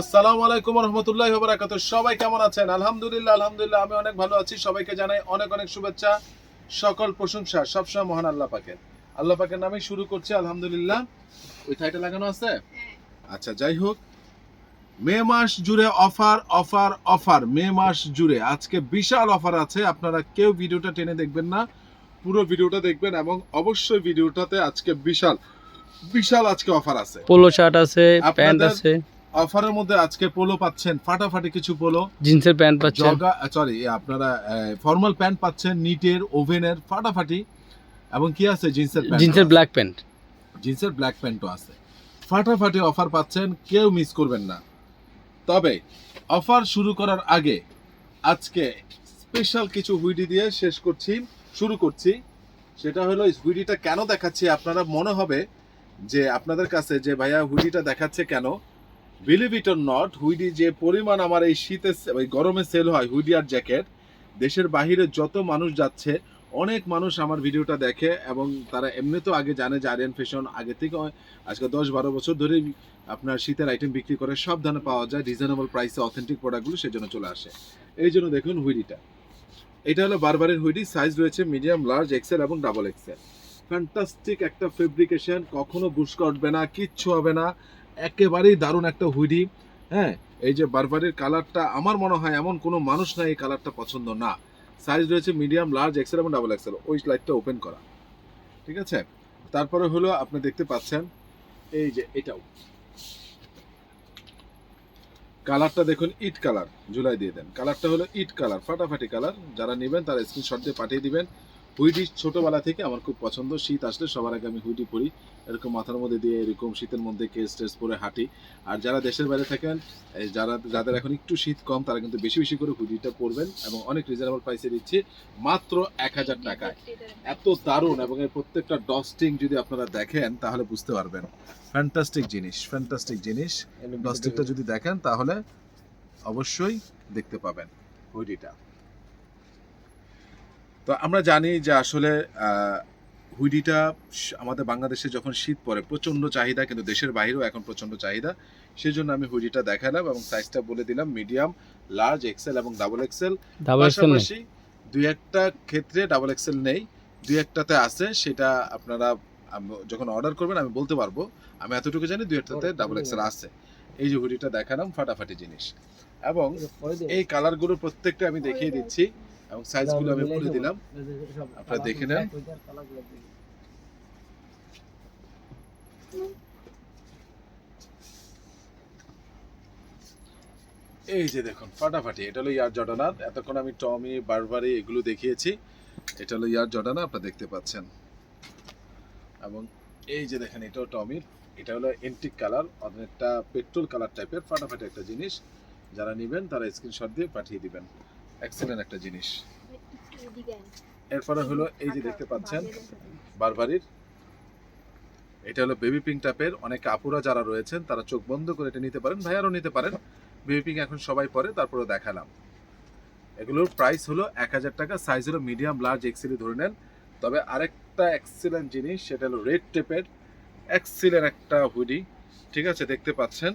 আসসালামু আলাইকুম রহমতুল্লাহ বারাকাত সবাই কেমন আছেন? আলহামদুলিল্লাহ আলহামদুলিল্লাহ আমি অনেক ভালো আছি। সবাইকে জানাই অনেক অনেক শুভেচ্ছা সকল প্রশংসা সবসময় মহান আল্লাহ পাকের। আল্লাহ পাকের নামে শুরু করছি আলহামদুলিল্লাহ। ওই থাইটা লাগানো আছে? আচ্ছা যাই হোক। মে মাস জুড়ে অফার অফার অফার মে মাস জুড়ে। আজকে বিশাল অফার আছে আপনারা কেউ ভিডিওটা টেনে দেখবেন না। পুরো ভিডিওটা দেখবেন এবং অবশ্যই ভিডিওটাতে আজকে বিশাল বিশাল আজকে অফার আছে। পোলো শার্ট আছে প্যান্ট আছে। অফারের মধ্যে আজকে পোলো পাচ্ছেন ফাটাফাটি কিছু পোলো। জিন্সের প্যান্ট পাচ্ছেন। জগা সরি আপনারা ফর্মাল প্যান্ট পাচ্ছেন নিটের ওভেনের ফাটাফাটি। এবং কি আছে জিন্সের প্যান্ট? জিন্সের ব্ল্যাক প্যান্ট। জিন্সের ব্ল্যাক প্যান্টও আছে। ফাটাফাটি অফার পাচ্ছেন কেউ মিস করবেন না। তবে অফার শুরু করার আগে আজকে স্পেশাল কিছু হুইডি দিয়ে শেষ করছি শুরু করছি। সেটা হলো হুইডিটা কেন দেখাচ্ছি? আপনারা মনে হবে যে আপনাদের কাছে যে ভাইয়া হুইডিটা দেখাচ্ছে কেন believe it or not hoodie যে পরিমাণ আমার এই শীতে ওই গরমে সেল হয় হুইডি আর জ্যাকেট দেশের বাহিরে যত মানুষ যাচ্ছে, অনেক মানুষ আমার ভিডিওটা দেখে এবং তারা এমনিতেও আগে জানে যে আরিয়ান ফ্যাশন আগে থেকে আজকে দশ বারো বছর ধরেই আপনার শীতের আইটেম বিক্রি করে সব ধরনের পাওয়া যায় রিজনেবল প্রাইসে অথেন্টিক প্রোডাক্টগুলো সেজন্য চলে আসে। এই জন্য দেখুন হুইডিটা এটা হলো বারবারের হুইডি সাইজ রয়েছে মিডিয়াম লার্জ এক্সেল এবং ডাবল এক্সেল ফ্যান্টাস্টিক একটা ফেব্রিকেশন কখনো বুস্কা উঠবে না, কিচ্ছু হবে না। একেবারেই দারুণ একটা হুইডি হ্যাঁ? এই যে বারবারের কালারটা, আমার মনে হয় এমন কোনো মানুষ না এই কালারটা পছন্দ না। সাইজ রয়েছে মিডিয়াম লার্জ এক্সেল এবং ডাবল এক্সেল ওই লাইটটা ওপেন করা। ঠিক আছে? তারপরে হলো আপনি দেখতে পাচ্ছেন, এই যে এটাও। কালারটা দেখুন, ইট কালার জুলাই দিয়ে দেন। কালারটা হলো ইট কালার, ফাটাফাটি কালার। যারা নেবেন তারা স্ক্রিনশট দিয়ে পাঠিয়ে দিবেন। হুইডি ছোটবেলা থেকে আমার খুব পছন্দ। শীত আসলে সবার আগে আমি হুইডি পরি। এরকম মাথার মধ্যে দিয়ে এরকম শীতের মধ্যে কেস টেস পরে হাঁটি। আর যারা দেশের বাইরে থাকেন যারা যাদের এখন একটু শীত কম তারা কিন্তু বেশি বেশি করে হুডিটা পরবেন এবং অনেক রিজনেবল প্রাইসে দিচ্ছি মাত্র এক হাজার টাকায় এত দারুণ এবং এর প্রত্যেকটা ডস্টিং যদি আপনারা দেখেন তাহলে বুঝতে পারবেন। ফ্যান্টাস্টিক জিনিস ফ্যান্টাস্টিক জিনিস। ডস্টিংটা যদি দেখেন তাহলে অবশ্যই দেখতে পাবেন হুডিটা তো আমরা জানি যে আসলে আহ, হুডিটা আমাদের বাংলাদেশে যখন শীত পড়ে প্রচণ্ড চাহিদা কিন্তু দেশের বাইরেও এখন প্রচণ্ড চাহিদা। সেই জন্য আমি হুইডিটা দেখালাম এবং সাইজটা বলে দিলাম মিডিয়াম লার্জ এক্সেল এবং ডাবল এক্সেল। পাশাপাশি দুই একটা ক্ষেত্রে ডাবল এক্সেল নেই দুই একটাতে আছে সেটা আপনারা যখন অর্ডার করবেন আমি বলতে পারব। আমি এতটুকু জানি দুই একটাতে ডাবল এক্সেল আছে। এই যে হুডিটা দেখালাম ফাটাফাটি জিনিস। এবং এই কালারগুলো প্রত্যেকটা আমি দেখিয়ে দিচ্ছি। এবং সাইজগুলো আমি বলে দিলাম। আপনারা দেখে নেন। এই যে দেখুন, ফাটাফাটি, এটা হলো ইয়ার জর্ডানার। এতক্ষণ আমি টমি, বারবারি এগুলো দেখিয়েছি। এটা হলো ইয়ার জর্ডানা, আপনারা দেখতে পাচ্ছেন। এবং এই যে দেখেন, এটাও টমির। এটা হলো এন্টিক কালার অনেকটা পেট্রোল কালার টাইপের ফাটাফাটি একটা জিনিস। যারা নেবেন, তারা স্ক্রিনশট দিয়ে পাঠিয়ে দিবেন। এক্সেলেন্ট একটা জিনিস। এরপরে হলো এই যে দেখতে পাচ্ছেন, বারবারির। এটা হলো বেবি পিঙ্ক টাইপের অনেক আপুরা যারা রয়েছেন, তারা চোখ বন্ধ করে এটা নিতে পারেন ভাইয়ারও নিতে পারেন। বেবি পিঙ্ক এখন সবাই পরে তারপরে দেখালাম। এগুলোর প্রাইস হলো এক হাজার টাকা সাইজ হলো মিডিয়াম লার্জ এক্সেলি ধরে নেন। তবে আরেকটা এক্সিলেন্ট জিনিস, সেটা হলো রেড টেপের এক্সিলেন্ট একটা হুডি ঠিক আছে, দেখতে পাচ্ছেন?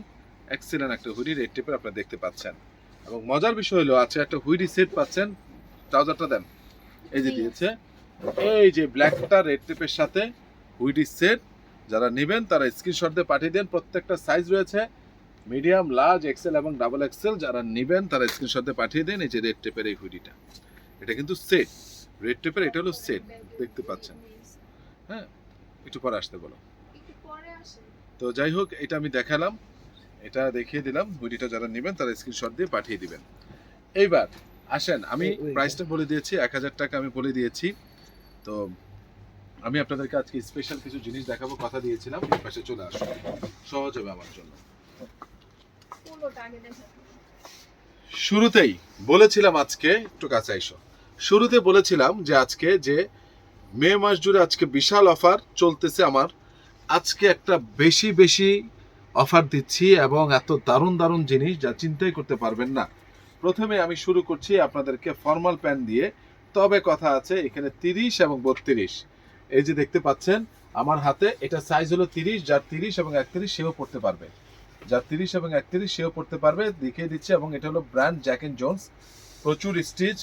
এক্সিলেন্ট একটা হুডি রেড টেপের আপনারা দেখতে পাচ্ছেন। এবং মজার বিষয় হলো আছে একটা হুইডি সেট পাচ্ছেন। ট্রাউজারটা দেন। এই যে দিয়েছে। এই যে ব্ল্যাকটা রেড টেপের সাথে হুইডি সেট যারা নেবেন তারা স্ক্রিনশট দিয়ে পাঠিয়ে দেন। প্রত্যেকটা সাইজ রয়েছে। মিডিয়াম লার্জ এক্সেল এবং ডাবল এক্সেল যারা নেবেন তারা স্ক্রিনশট দিয়ে পাঠিয়ে দেন এই যে রেড টেপের এই হুইডিটা। এটা কিন্তু সেট। রেড টেপের এটা হলো সেট। দেখতে পাচ্ছেন। হ্যাঁ একটু পরে আসতে বলো। তো যাই হোক এটা আমি দেখালাম। এটা দেখিয়ে দিলাম হুডিটা যারা নেবেন তারা স্ক্রিনশট দিয়ে পাঠিয়ে দিবেন। এইবার আসেন আমি প্রাইসটা বলে দিয়েছি এক হাজার টাকা আমি বলে দিয়েছি। তো আমি আপনাদেরকে আজকে স্পেশাল কিছু জিনিস দেখাবো কথা দিয়েছিলাম এই পাশে চলে আসুন। সহজ হবে আমার জন্য। শুরুতেই বলেছিলাম আজকে একটু কাছে এসো। শুরুতে বলেছিলাম যে আজকে যে মে মাস জুড়ে আজকে বিশাল অফার চলতেছে আমার আজকে একটা বেশি বেশি অফার দিচ্ছি এবং এত দারুণ দারুণ জিনিস যা চিন্তাই করতে পারবেন না। প্রথমে আমি শুরু করছি আপনাদেরকে ফর্মাল প্যান্ট দিয়ে। তবে কথা আছে, এখানে তিরিশ এবং বত্রিশ। এই যে দেখতে পাচ্ছেন, আমার হাতে এটা সাইজ হলো তিরিশ, যার তিরিশ এবং একত্রিশ সেও পড়তে পারবে। যার তিরিশ এবং একত্রিশ সেও পড়তে পারবে, দেখিয়ে দিচ্ছে এবং এটা হলো ব্র্যান্ড জ্যাক এন্ড জোন্স প্রচুর স্টিচ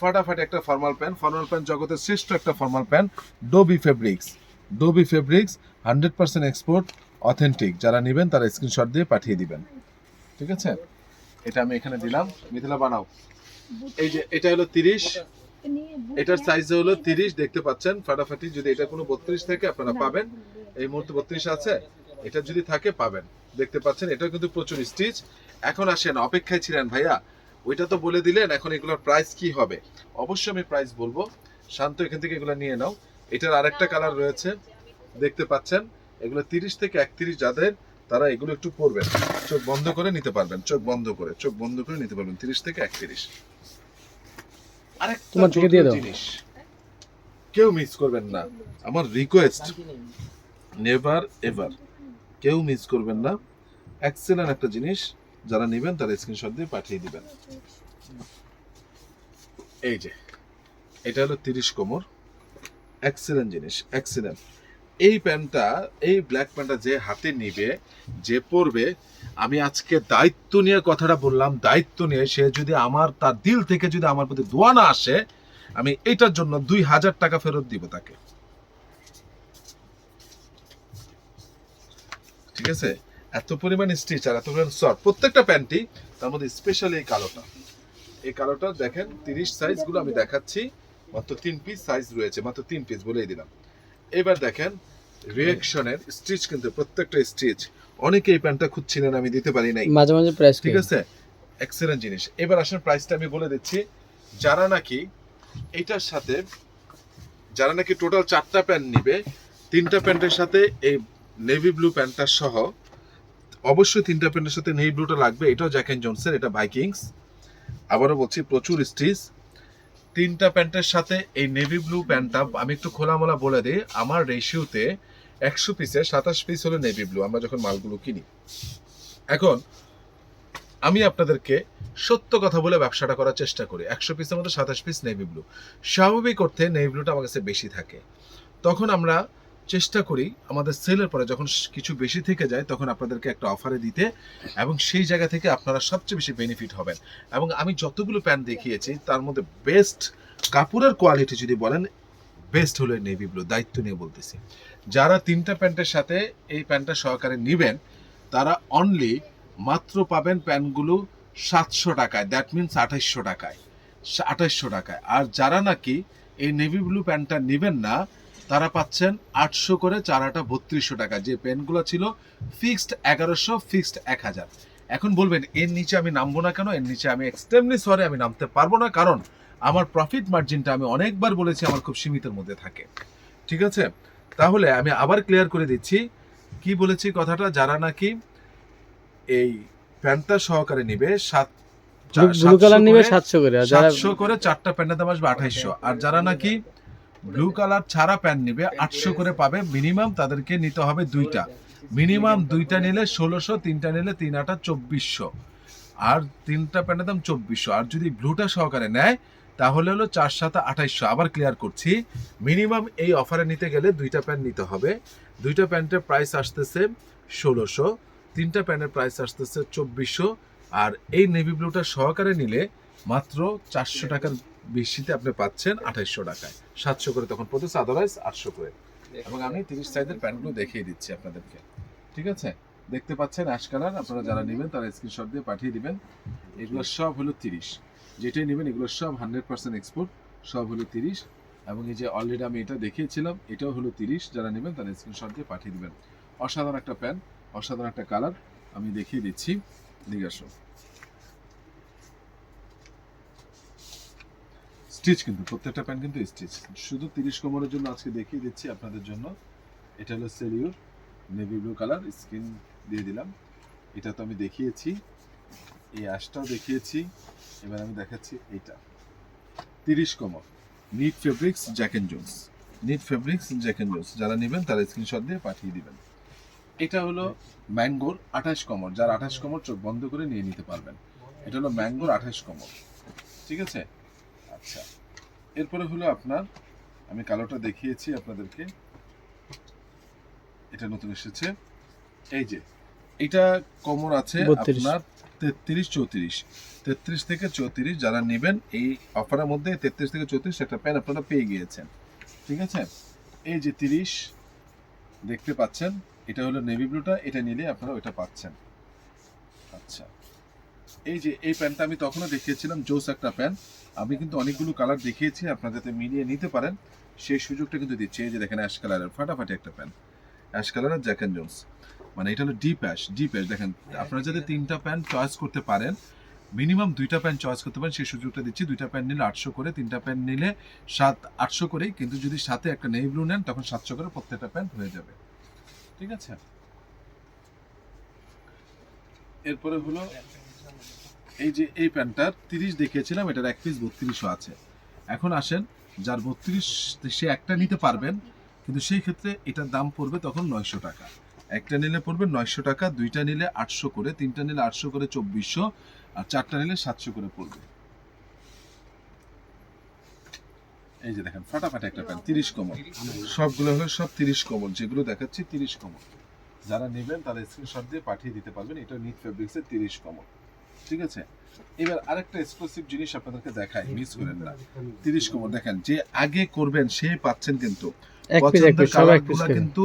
ফাটাফাটি একটা ফর্মাল প্যান্ট ফর্মাল প্যান্ট জগতের শ্রেষ্ঠ একটা formal pant dobby fabrics dobby fabrics hundred percent export authentic যারা নেবেন তারা স্ক্রিনশট দিয়ে পাঠিয়ে দিবেন। ঠিক আছে? এটা আমি এখানে দিলাম। মিথিলা, বানাও। এই যে, এটা হলো তিরিশ। এটার সাইজ হলো তিরিশ, দেখতে পাচ্ছেন? ফাটাফাটি, যদি এটা কোনো বত্রিশ থেকে, আপনারা পাবেন। এই মুহূর্তে বত্রিশ আছে। এটা যদি থাকে, পাবেন। দেখতে পাচ্ছেন? এটা কিন্তু প্রচুর স্টিচ এখন আসেন, অপেক্ষায় ছিলেন ভাইয়া। ওইটা তো বলে দিলেন, এখন এগুলোর প্রাইস কি হবে? অবশ্যই আমি প্রাইস বলব। শান্ত, এখান থেকে এগুলো নিয়ে নাও। এটার আরেকটা কালার রয়েছে। দেখতে পাচ্ছেন? এগুলো তিরিশ থেকে একত্রিশ যাদের তারা এগুলো একটু পরবেন চোখ বন্ধ করে নিতে পারবেন চোখ বন্ধ করে চোখ বন্ধ করে নিতে পারবেন তিরিশ থেকে একত্রিশ। আরেকটা তোমার থেকে দিয়ে দাও। জিনিস কেউ মিস করবেন না। আমার রিকোয়েস্ট নেভার এভার কেউ মিস করবেন না। এক্সেলেন্ট একটা জিনিস যারা নেবেন তারা স্ক্রিনশট দিয়ে পাঠিয়ে দিবেন। এই যে এটা হলো তিরিশ কোমর। এক্সেলেন্ট জিনিস এক্সেলেন্ট এই প্যান্টটা, এই ব্ল্যাক প্যান্টটা যে হাতে নিবে, যে পরবে, আমি আজকে দায়িত্ব নিয়ে কথাটা বললাম, দায়িত্ব নিয়ে সে যদি আমার, তার দিল থেকে যদি আমার প্রতি দোয়া না আসে, আমি এটার জন্য দুই হাজার টাকা ফেরত দিব তাকে। ঠিক আছে? এত পরিমাণ স্টিচ আর এত পরিমাণ সফট প্রত্যেকটা প্যান্টই তার মধ্যে স্পেশালি এই কালোটা। এই কালোটা দেখেন, তিরিশ সাইজগুলো আমি দেখাচ্ছি, মাত্র তিন পিস সাইজ রয়েছে, মাত্র তিন পিস বলেই দিলাম। এবার দেখেন রিয়েকশনের স্টিচ কিন্তু প্রত্যেকটা স্টিচ অনেকে এই প্যান্টটা খুঁজছিলেন আমি দিতে পারি নাই। মাঝে মাঝে প্রাইস ঠিক আছে? এক্সেলেন্ট জিনিস। এবার আসেন প্রাইসটা আমি বলে দিচ্ছি। যারা নাকি এটার সাথে যারা নাকি টোটাল চারটা প্যান্ট নিবে তিনটা প্যান্টের সাথে এই নেভি ব্লু প্যান্টটা সহ অবশ্যই তিনটা প্যান্টের সাথে নেভি ব্লুটা লাগবে। এটাও জ্যাক জনসের এটা বাইকিংস আবারও বলছি প্রচুর স্টিচ তিনটা প্যান্টের সাথে এই নেভি ব্লু প্যান্টটা, আমি একটু খোলামোলা বলে দিই, আমার রেশিওতে একশো পিসে সাতাশ পিস হলো নেভি ব্লু আমরা যখন মালগুলো কিনি। এখন, আমি আপনাদেরকে সত্য কথা বলে ব্যবসাটা করার চেষ্টা করি। একশো পিসের মধ্যে সাতাশ পিস নেভি ব্লু স্বাভাবিক অর্থে নেভি ব্লুটা আমার কাছে বেশি থাকে। তখন আমরা চেষ্টা করি আমাদের সেলের পরে যখন কিছু বেশি থেকে যায়, তখন আপনাদেরকে একটা অফারে দিতে এবং সেই জায়গা থেকে আপনারা সবচেয়ে বেশি বেনিফিট হবেন। এবং আমি যতগুলো প্যান্ট দেখিয়েছি, তার মধ্যে বেস্ট কাপড়ের কোয়ালিটি যদি বলেন বেস্ট হলো নেভি ব্লু দায়িত্ব নিয়ে বলতেছি। যারা তিনটা প্যান্টের সাথে এই প্যান্টটা সহকারে নেবেন, তারা অনলি মাত্র পাবেন প্যান্টগুলো সাতশো টাকায় দ্যাট মিনস আঠাইশশো টাকায় আঠাইশশো টাকায়। আর যারা নাকি এই নেভি ব্লু প্যান্টটা নেবেন না তারা পাচ্ছেন আটশো করে চারাটা বত্রিশশো টাকা। যে পেনগুলো ছিল ফিক্সড এগারোশো ফিক্সড এক হাজার এখন বলবেন এর নিচে আমি নামবো না কেন? এর নিচে আমি এক্সট্রিমলি সরি আমি নামতে পারব না। কারণ আমার প্রফিট মার্জিনটা আমি অনেকবার বলেছি আমার খুব সীমিতের মধ্যে থাকে। ঠিক আছে? তাহলে আমি আবার ক্লিয়ার করে দিচ্ছি। কি বলেছি কথাটা? যারা নাকি এই প্যান্টটা সহকারে নিবে সাত ব্লু কালার নিবে সাতশো করে আর যারা সাতশো করে চারটা প্যান্টের দাম আসবে আঠাইশশো। আর যারা নাকি ব্লু কালার ছাড়া প্যান্ট নিবে আটশো করে পাবে। মিনিমাম তাদেরকে নিতে হবে দুইটা। মিনিমাম দুইটা নিলে ষোলোশো তিনটা নিলে তিন আটা চব্বিশশো। আর তিনটা প্যান্টের দাম চব্বিশশো। আর যদি ব্লুটা সহকারে নেয় তাহলে হলো চার সাথে আঠাইশশো। আবার ক্লিয়ার করছি। মিনিমাম এই অফারে নিতে গেলে দুইটা প্যান্ট নিতে হবে। দুইটা প্যান্টের প্রাইস আসতেছে ষোলোশো তিনটা প্যান্টের প্রাইস আসতেছে চব্বিশশো। আর এই নেভি ব্লুটা সহকারে নিলে মাত্র চারশো টাকার বেশিতে আপনি পাচ্ছেন আঠাইশশো টাকায়। সাতশো করে তখন পড়তেছে আদারওয়াইজ আটশো করে। এবং আমি তিরিশ সাইজের প্যান্টগুলো দেখিয়ে দিচ্ছি আপনাদেরকে। ঠিক আছে? দেখতে পাচ্ছেন অ্যাশ কালার আপনারা যারা নেবেন তারা স্ক্রিনশট দিয়ে পাঠিয়ে দিবেন। এগুলো সব হলো তিরিশ। যেটাই নেবেন এগুলো সব হান্ড্রেড পার্সেন্ট এক্সপোর্ট সব হলো তিরিশ। এবং এই যে অলরেডি আমি এটা দেখিয়েছিলাম, এটাও হলো তিরিশ। যারা নেবেন তারা স্ক্রিনশট দিয়ে পাঠিয়ে দিবেন। অসাধারণ একটা প্যান্ট, অসাধারণ একটা কালার আমি দেখিয়ে দিচ্ছি। দিকে স্টিচ কিন্তু, প্রত্যেকটা প্যান্ট কিন্তু স্টিচ। শুধু তিরিশ কোমরের জন্য আজকে দেখিয়ে দিচ্ছি আপনাদের জন্য। এটা হলো সেলিউর নেভি ব্লু কালার স্ক্রিন দিয়ে দিলাম। এটা তো আমি দেখিয়েছি। এই অ্যাশটাও দেখিয়েছি। এবার আমি দেখাচ্ছি এইটা তিরিশ কোমর knit fabrics Jack and Jones knit fabrics Jack and Jones যারা নেবেন তারা স্ক্রিনশট দিয়ে পাঠিয়ে দিবেন। এটা হলো ম্যাঙ্গোর আঠাশ কোমর। যার আঠাশ কোমর চোখ বন্ধ করে নিয়ে নিতে পারবেন। এটা হলো ম্যাঙ্গোর আঠাশ কোমর। ঠিক আছে? আচ্ছা এরপরে হলো আপনার আমি কালোটা দেখিয়েছি আপনাদেরকে। এটা নতুন এসেছে। এই যে এটা কমর আছে আপনার তেত্রিশ চৌত্রিশ। তেত্রিশ থেকে চৌত্রিশ যারা নেবেন এই অফারের মধ্যে তেত্রিশ থেকে চৌত্রিশ একটা প্যান আপনারা পেয়ে গিয়েছেন। ঠিক আছে? এই যে তিরিশ দেখতে পাচ্ছেন এটা হলো নেভি ব্লুটা এটা নিলে আপনারা ওইটা পাচ্ছেন। আচ্ছা এই যে এই প্যান্টটা আমি তখনও দেখিয়েছিলাম জোস একটা প্যান্ট। আমি কিন্তু অনেকগুলো কালার দেখিয়েছি, আপনারা যাতে মিলিয়ে নিতে পারেন। সেই সুযোগটা কিন্তু দিচ্ছি। এই যে দেখেন অ্যাশ কালারের ফাটাফাটি একটা প্যান্ট অ্যাশ কালারের জ্যাক অ্যান্ড জোন্স মানে এটা হলো ডিপ অ্যাশ ডিপ অ্যাশ দেখেন, আপনারা যাতে তিনটা প্যান্ট চয়েস করতে পারেন মিনিমাম দুইটা প্যান্ট চয়েস করতে পারেন, সেই সুযোগটা দিচ্ছি। দুইটা প্যান্ট নিলে আটশো করে, তিনটা প্যান্ট নিলে সাত, আটশো করেই। কিন্তু যদি সাথে একটা নেই ব্লু নেন, তখন সাতশো করে প্রত্যেকটা প্যান্ট হয়ে যাবে। ঠিক আছে? এরপরে হলো এই যে এই প্যান্টটার তিরিশ দেখিয়েছিলাম, এটার এক পিস বত্রিশও আছে। এখন আসেন, যার বত্রিশ সে একটা নিতে পারবেন, কিন্তু সেই ক্ষেত্রে এটার দাম পড়বে তখন নয়শো টাকা। একটা নিলে পড়বে নয়শো টাকা, দুইটা নিলে আটশো করে, তিনটা নিলে আটশো করে চব্বিশশো, আর চারটা নিলে সাতশো করে পড়বে। এই যে দেখেন, ফাটাফাটি একটা প্যান্ট, তিরিশ কমল। সবগুলো হলো সব তিরিশ কমল, যেগুলো দেখাচ্ছি তিরিশ কমল। যারা নেবেন তারা স্ক্রিনশট দিয়ে পাঠিয়ে দিতে পারবেন, এটা নিট ফেব্রিক্সের তিরিশ কমল। ঠিক আছে? এবার আরেকটা এক্সক্লুসিভ জিনিস আপনাদেরকে দেখাই মিস করেন না। তিরিশ কমল দেখেন যে আগে করবেন সে পাচ্ছেন কিন্তু। কিন্তু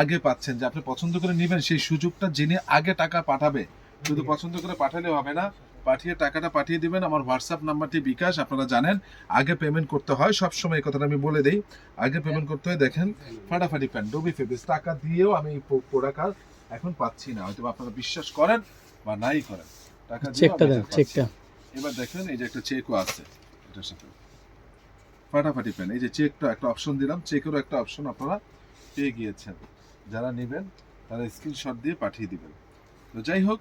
আগে পাচ্ছেন। যে আপনি পছন্দ করে নেবেন সেই সুযোগটা জেনে আগে টাকা পাঠাবে শুধু পছন্দ করে পাঠালে হবে না পাঠিয়ে টাকাটা পাঠিয়ে দিবেন। আমার হোয়াটসঅ্যাপ নাম্বারটি বিকাশ আপনারা জানেন আগে পেমেন্ট করতে হয়। সব সময় এই কথাটা আমি বলে দেই আগে পেমেন্ট করতে হয় দেখেন ফাটাফাটি প্যান্ট ডবি ফেব্রিক্স টাকা দিয়েও আমি প্রোডাক্ট এখন পাচ্ছি না। হয়তো আপনারা বিশ্বাস করেন বা নাই করেন। টাকা চেকটা আমি দেন চেকটা এবার দেখেন এই যে একটা চেকও আছে এটার সাথে। ফাটাফাটি পেন এই যে চেকটা একটা অপশন দিলাম চেকেরও একটা অপশন আপনারা পেয়ে গিয়েছেন। যারা নেবেন তারা স্ক্রিনশট দিয়ে পাঠিয়ে দিবেন। তো যাই হোক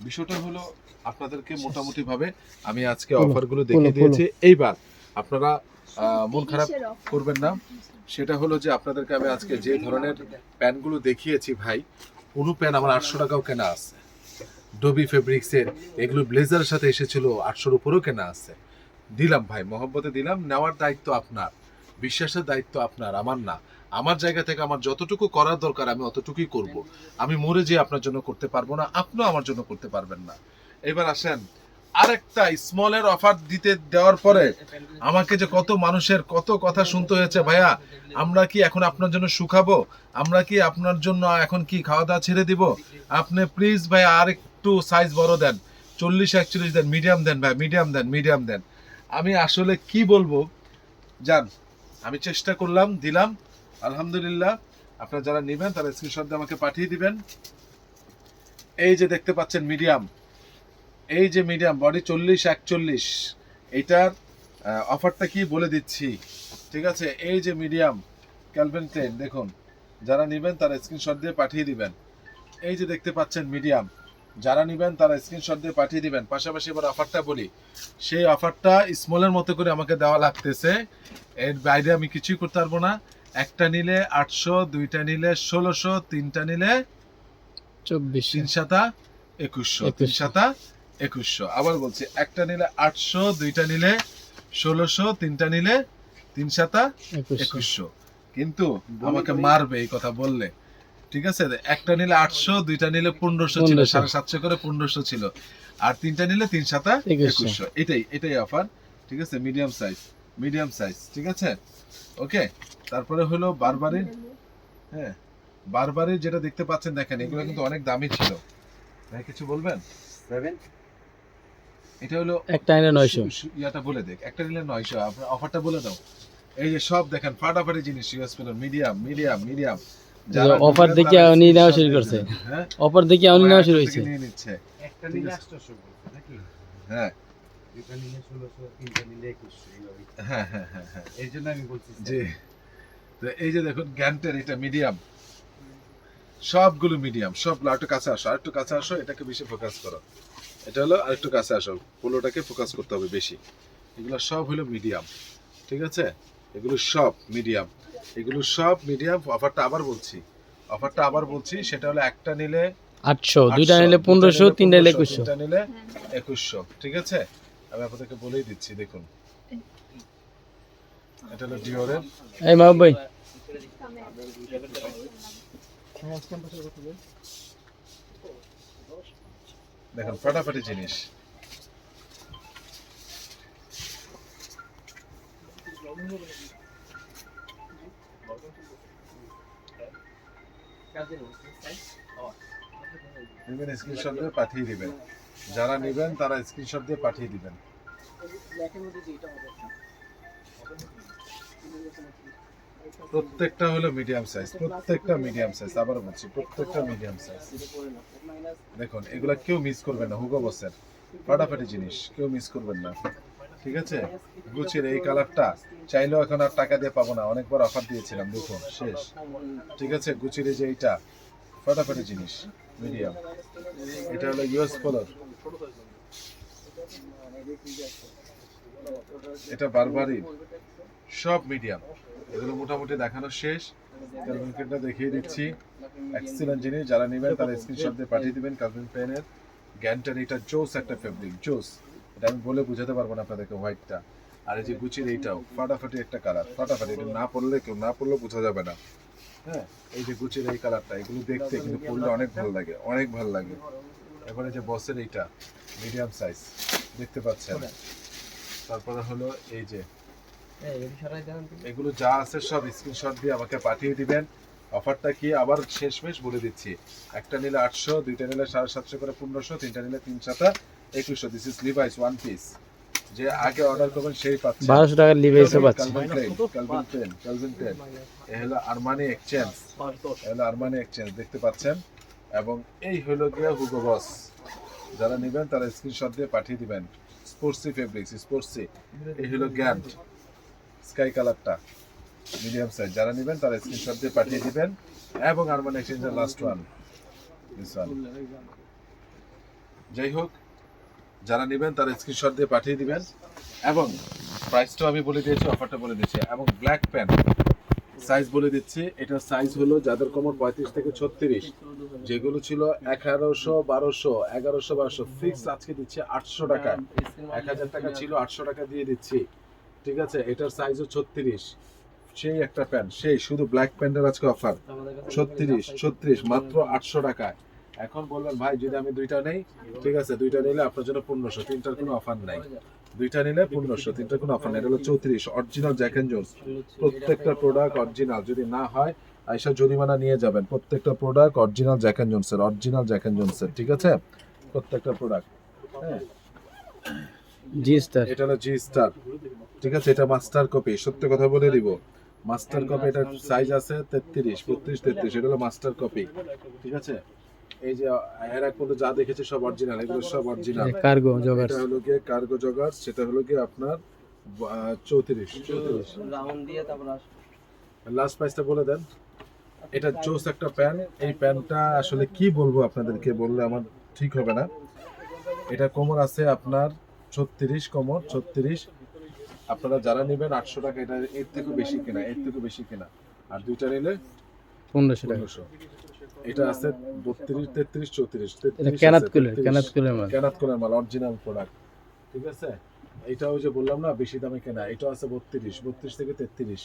বিষয়টা হলো আপনাদেরকে মোটামুটি ভাবে আমি আজকে অফারগুলো বলো, দেখে বলো। দিয়েছি। এইবার আপনারা আহ, মন খারাপ করবেন না। সেটা হলো যে আপনাদেরকে আমি আজকে যে ধরনের প্যান্টগুলো দেখিয়েছি ভাই কোনো প্যান্ট আমার আটশো টাকাও কেনা আছে। ডবি ফেব্রিক্সের এগুলো ব্লেজারের সাথে এসেছিল আটশোর উপরেও কেনা আছে। দিলাম ভাই, মহব্বতে দিলাম, নেওয়ার দায়িত্ব আপনার, বিশ্বাসের দায়িত্ব আপনার, আমার না। আমার জায়গা থেকে আমার যতটুকু করার দরকার আমি অতটুকুই করব। আমি মরে যে আপনার জন্য করতে পারব না, আপনিও আমার জন্য করতে পারবেন না। এবার আসেন, আরেকটা স্মলের অফার দিতে দেওয়ার পরে আমাকে যে কত মানুষের কত কথা শুনতে হয়েছে ভাইয়া, আমরা কি এখন আপনার জন্য শুকাবো? আমরা কি আপনার জন্য এখন কি খাওয়া দাওয়া ছেড়ে দিব? আপনি প্লিজ ভাইয়া আর একটু সাইজ বড় দেন। চল্লিশ, একচল্লিশ দেন মিডিয়াম দেন ভাই মিডিয়াম দেন মিডিয়াম দেন। আমি আসলে কি বলব? যান আমি চেষ্টা করলাম, দিলাম। আলহামদুলিল্লাহ। আপনারা যারা নেবেন, তারা স্ক্রিনশট দিয়ে আমাকে পাঠিয়ে দিবেন। এই যে দেখতে পাচ্ছেন মিডিয়াম এই যে মিডিয়াম বডি চল্লিশ, একচল্লিশ। এটার অফারটা কি বলে দিচ্ছি? ঠিক আছে? এই যে মিডিয়াম ক্যালভিন ক্লেন দেখুন। যারা নেবেন, তারা স্ক্রিনশট দিয়ে পাঠিয়ে দিবেন। এই যে দেখতে পাচ্ছেন মিডিয়াম যারা নেবেন তারা স্ক্রিনশট দিয়ে পাঠিয়ে দিবেন। পাশাপাশি এবার অফারটা বলি। সেই অফারটা স্মলের মতো করে আমাকে দেওয়া লাগতেছে। এর বাইরে আমি কিছুই করতে পারব না। একটা নিলে আটশো দুইটা নিলে ষোলোশো তিনটা নিলে চব্বিশ তিন সাতা একুশশো। তিন একুশশো। সাতা একুশশো। আবার বলছি একটা নিলে আটশো দুইটা নিলে ষোলোশো তিনটা নিলে তিন সাতা একুশশো। কিন্তু আমাকে মারবে এই কথা বললে। ঠিক আছে? একটা নিলে আটশো দুইটা নিলে পনেরোশো ছিল সাড়ে সাতশো করে পনেরোশো ছিল। আর তিনটা নিলে তিন সাতা 2100 একুশশো। এটাই এটাই অফার ঠিক আছে? মিডিয়াম সাইজ মিডিয়াম সাইজ ঠিক আছে? ওকে তারপরে হলো বারবারি হ্যাঁ? বারবারি যেটা দেখতে পাচ্ছেন দেখেন এগুলো কিন্তু অনেক দামি ছিল। ভাই কিছু বলবেন? এটা হলো একটা আইনে নয়শো। ইয়াটা বলে দেখ একটা নিলে নয়শো। আপনার অফারটা বলে দাও। এই যে সব দেখেন ফাটাফাটি জিনিস ইউএস পেল মিডিয়াম মিডিয়াম মিডিয়াম offer দেখে উনি নেওয়া শুরু করছে। হ্যাঁ? অফার দেখে আমি নেওয়া শুরু হয়েছে। হ্যাঁ। হ্যাঁ হ্যাঁ হ্যাঁ হ্যাঁ। এই জন্য আমি বলছি জি। তো এই যে দেখুন গ্যান্টের এটা মিডিয়াম সবগুলো মিডিয়াম সব একটু কাছে আসো আরেকটু কাছে আসো এটাকে বেশি ফোকাস করো। এটা হলো আরেকটু কাছে আসো পোলোটাকে ফোকাস করতে হবে বেশি। এগুলো সব হলো মিডিয়াম ঠিক আছে? এগুলো সব মিডিয়াম এগুলো সব মিডিয়াম অফারটা আবার বলছি। অফারটা আবার বলছি সেটা হলো একটা নিলে আটশো দুইটা নিলে পনেরোশো তিনটা নিলে 1500, একুশশো। তিনটা নিলে একুশশো ঠিক আছে? আমি আপনাদেরকে বলেই দিচ্ছি দেখুন। এটা হলো ডিওরের এই মাহবুব ভাই। দেখুন ফাটাফাটি জিনিস। নেবেন স্ক্রিনশট দিয়ে পাঠিয়ে দিবেন। যারা নেবেন, তারা স্ক্রিনশট দিয়ে পাঠিয়ে দিবেন। প্রত্যেকটা হলো মিডিয়াম সাইজ প্রত্যেকটা মিডিয়াম সাইজ আবার বলছি, প্রত্যেকটা মিডিয়াম সাইজ দেখুন, এগুলা কেউ মিস করবেন না হুগো বসের ফাটাফাটি জিনিস, কেউ মিস করবেন না। ঠিক আছে? গুচির এই কালারটা চাইলেও এখন আর টাকা দিয়ে পাবো না। অনেকবার অফার দিয়েছিলাম, দেখুন, শেষ। ঠিক আছে? গুচির এই যে এইটা, ফাটাফাটি জিনিস। মিডিয়াম। এটা হলো ইউএস কলার এটা বারবারই সব মিডিয়াম। এগুলো মোটামুটি দেখানো শেষ। পেনটা দেখিয়ে দিচ্ছি। এক্সিলেন্ট জিনিস, যারা নেবেন তারা স্ক্রিনশট দিয়ে পাঠিয়ে দিবেন কার্বন পেনের গ্যান্টার এটা জোস একটা ফেব্রিক জোস। এটা আমি বলে বুঝাতে পারব না আপনাদেরকে হোয়াইটটা আর এই যে গুচির এইটাও, ফাটাফাটি একটা কালার ফাটাফাটি। এটা না পড়লে, কেউ না পড়লেও বোঝা যাবে না। হ্যাঁ এই যে গুচির এই কালারটা এগুলো দেখতে কিন্তু পড়লে অনেক ভালো লাগে অনেক ভালো লাগে। এবার যে বসের এইটা মিডিয়াম সাইজ দেখতে পাচ্ছেন? তারপরে হলো এই যে এগুলো যা আছে সব স্ক্রিনশট দিয়ে আমাকে পাঠিয়ে দিবেন। অফারটা কি? আবার শেষমেশ বলে দিচ্ছি। একটা নিলে আটশো দুইটা নিলে সাড়ে সাতশো করে পনেরোশো তিনটা নিলে তিন সাতা একুশশো। This is Levi's one piece যে আগে অর্ডার করবেন সেই পাচ্ছে। বারোশো টাকার লিভাইসও পাচ্ছি। Calvin Klein Calvin Klein Calvin Klein এ হলো আরমানি এক্সচেঞ্জ এ হলো আরমানি এক্সচেঞ্জ দেখতে পাচ্ছেন? এবং এই হলো গিয়ে হুগো বস যারা নেবেন তারা স্ক্রিনশট দিয়ে পাঠিয়ে দিবেন। স্পোর্টসি ফেব্রিক্স স্পোর্টসি এই হলো গ্যান্ট স্কাই কালারটা মিডিয়াম সাইজ যারা নেবেন তারা স্ক্রিনশট দিয়ে পাঠিয়ে দিবেন। এবং আরমান এক্সচেঞ্জের লাস্ট ওয়ান দিস ওয়ান যাই হোক যারা নেবেন তারা স্ক্রিনশট দিয়ে পাঠিয়ে দিবেন। এবং প্রাইসটাও আমি বলে দিয়েছি অফারটা বলে দিয়েছি। এবং ব্ল্যাক প্যান্ট সাইজ বলে দিচ্ছি। এটার সাইজ হলো যাদের কোমর পঁয়ত্রিশ থেকে ছত্রিশ। যেগুলো ছিল এগারোশো, বারোশো এগারোশো, বারোশো। ফিক্স আজকে দিচ্ছে আটশো টাকা। এক হাজার টাকা ছিল, আটশো টাকা দিয়ে দিচ্ছি। ঠিক আছে? এটার সাইজও ছত্রিশ। সেই একটা প্যান্ট সেই, শুধু ব্ল্যাক প্যান্টের আজকে অফার ছত্রিশ ছত্রিশ, মাত্র আটশো টাকায়। এখন বলবেন ভাই যদি আমি দুইটা নেই ঠিক আছে দুইটা নিলে আপনার জন্য পনেরোশো তিনটার কোনো অফার নাই। দুইটা নিলে পনেরোশো তিনটার কোনো অফার নেই। এটা হলো চৌত্রিশ অরিজিনাল জ্যাক এন্ড জোন্স প্রত্যেকটা প্রোডাক্ট অরিজিনাল যদি না হয় আইসা জরিমানা নিয়ে যাবেন। প্রত্যেকটা প্রোডাক্ট অরিজিনাল জ্যাক এন্ড জোন্সের অরিজিনাল জ্যাক এন্ড জোন্সের ঠিক আছে? প্রত্যেকটা প্রোডাক্ট হ্যাঁ? জি স্টার এটা হলো জি স্টার ঠিক আছে? এটা মাস্টার কপি সত্যি কথা বলে দিব। মাস্টার কপি এটার সাইজ আছে তেত্রিশ বত্রিশ তেত্রিশ এটা হলো মাস্টার কপি ঠিক আছে? এই যে এর এক পর্যন্ত যা দেখেছে সব অরিজিনাল এগুলো সব অরিজিনাল কার্গো জগার এটা হলো গিয়ে কার্গো জগার সেটা হলো গিয়ে আপনার চৌত্রিশ। চৌত্রিশ। লাস্ট প্রাইসটা বলে দেন। এটা জোস একটা প্যান এই প্যানটা আসলে কি বলব আপনাদেরকে বললে আমার ঠিক হবে না। এটা কোমর আছে আপনার ছত্রিশ কোমর ছত্রিশ। আপনারা যারা নেবেন আটশো টাকা এটা এর থেকেও বেশি কেনা এর থেকেও বেশি কেনা। আর দুইটা নিলে পনেরোশো টাকা। এটা আছে বত্রিশ তেত্রিশ চৌত্রিশ। এটা কেনাত কুলের কেনাত কুলের মাল। করার মাল অরিজিনাল প্রোডাক্ট ঠিক আছে? এইটাও যে বললাম না বেশি দামে কেনা এটাও আছে বত্রিশ বত্রিশ থেকে তেত্রিশ।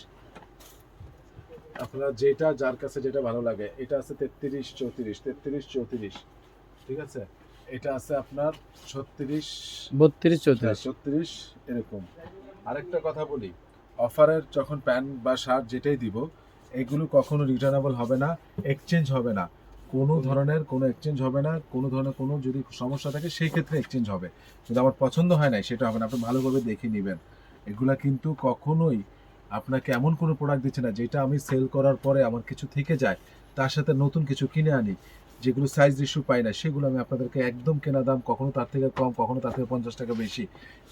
আপনারা যেটা যার কাছে যেটা ভালো লাগে এটা আছে তেত্রিশ চৌত্রিশ তেত্রিশ চৌত্রিশ। ঠিক আছে? এটা আছে আপনার ছত্রিশ বত্রিশ চৌত্রিশ। ছত্রিশ এরকম। আরেকটা কথা বলি অফারের যখন প্যান্ট বা শার্ট যেটাই দিব এগুলো কখনো রিটার্নেবল হবে না এক্সচেঞ্জ হবে না। কোনো ধরনের কোনো এক্সচেঞ্জ হবে না, কোনো ধরনের কোনো যদি সমস্যা থাকে, সেই ক্ষেত্রে এক্সচেঞ্জ হবে। যদি আমার পছন্দ হয় না সেটা হবে না। আপনি ভালোভাবে দেখে নেবেন। এগুলা কিন্তু কখনোই আপনাকে এমন কোনো প্রোডাক্ট দিচ্ছে না, যেটা আমি সেল করার পরে আমার কিছু থেকে যায়, তার সাথে নতুন কিছু কিনে আনি, যেগুলো সাইজ ইস্যু পাই না, সেগুলো আমি আপনাদেরকে একদম কেনা দাম, কখনো তার থেকে কম, কখনো তার থেকে পঞ্চাশ টাকা বেশি,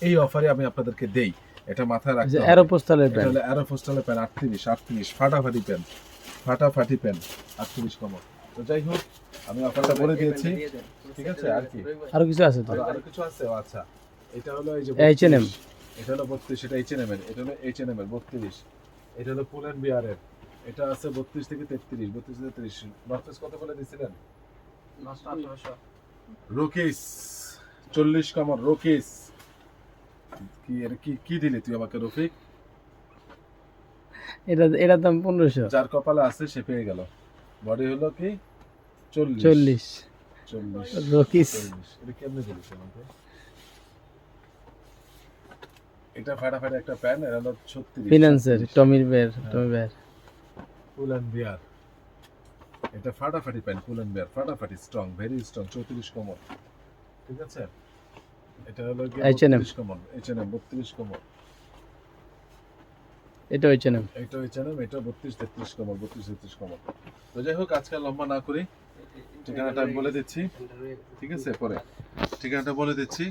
এই অফারে আমি আপনাদেরকে দেই। এটা মাথায় রাখতে হবে। অ্যারোপোস্টালের এটা প্যান্ট হলো অ্যারোফোস্টালের প্যান আটত্রিশ আটত্রিশ ফাটাফাটি প্যান ফাটাফাটি প্যান আটত্রিশ কমর তো যাই হোক আমি অফারটা বলে দিয়েছি। ঠিক আছে আর কি? আরও কিছু আছে তো? আরও কিছু আছে? ও আচ্ছা। এটা হলো এই যে H&M 32, এটা হলো বত্রিশ এটা এইচ এন এর এটা হলো এইচ এন এম এর বত্রিশ। এটা হলো পুল অ্যান্ড বিয়ারের এটা আছে বত্রিশ থেকে তেত্রিশ বত্রিশ থেকে তেত্রিশ। নর্থ কত বলে দিয়েছিলেন? রোকিস চল্লিশ কমর রোকিস কি এর কি কি দিলি তুই আমাকে রফিক? এটা এটার দাম পনেরোশো। যার কপালে আছে সে পেয়ে গেল। বডি হলো কি? চল্লিশ। চল্লিশ। চল্লিশ। রকিস। এটা কেমনে দিলিস আমাকে? এটা ফাটাফাটি একটা প্যান এর হলো ছত্রিশ। ফিনান্সের টমির বের টমি বের। অ্যান্ড বিয়ার। এটা ফাটাফাটি প্যান অ্যান্ড বিয়ার। ফাটাফাটি স্ট্রং ভেরি স্ট্রং চৌত্রিশ কমল ঠিক আছে? এটা হলো H&M বত্রিশ কমল এইচ এন এম বত্রিশ কমল। এটা হচ্ছে না এটা হচ্ছে না এটা বত্রিশ তেত্রিশ কমল বত্রিশ তেত্রিশ কমল। তো যাই হোক আজকে লম্বা না করি। ঠিকানাটা আমি বলে দিচ্ছি। ঠিক আছে পরে। ঠিকানাটা বলে দিচ্ছি।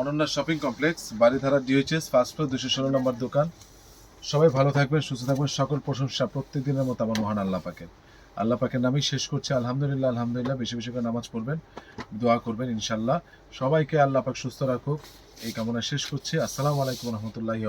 Ananya shopping complex Baridhara DOHS first floor দুশো ষোলো নম্বর দোকান। সবাই ভালো থাকবেন সুস্থ থাকবেন। সকল প্রশংসা প্রত্যেক দিনের মতো আমার মহান আল্লাহ পাকের। আল্লাহ পাকের নামেই শেষ করছি। আলহামদুলিল্লাহ আলহামদুলিল্লাহ, বেশি বেশি করে নামাজ পড়বেন, দোয়া করবেন ইনশাল্লাহ সবাইকে আল্লাহ পাক সুস্থ রাখুক। এই কামনা শেষ করছি। আসসালামু আলাইকুম রহমতুল্লাহি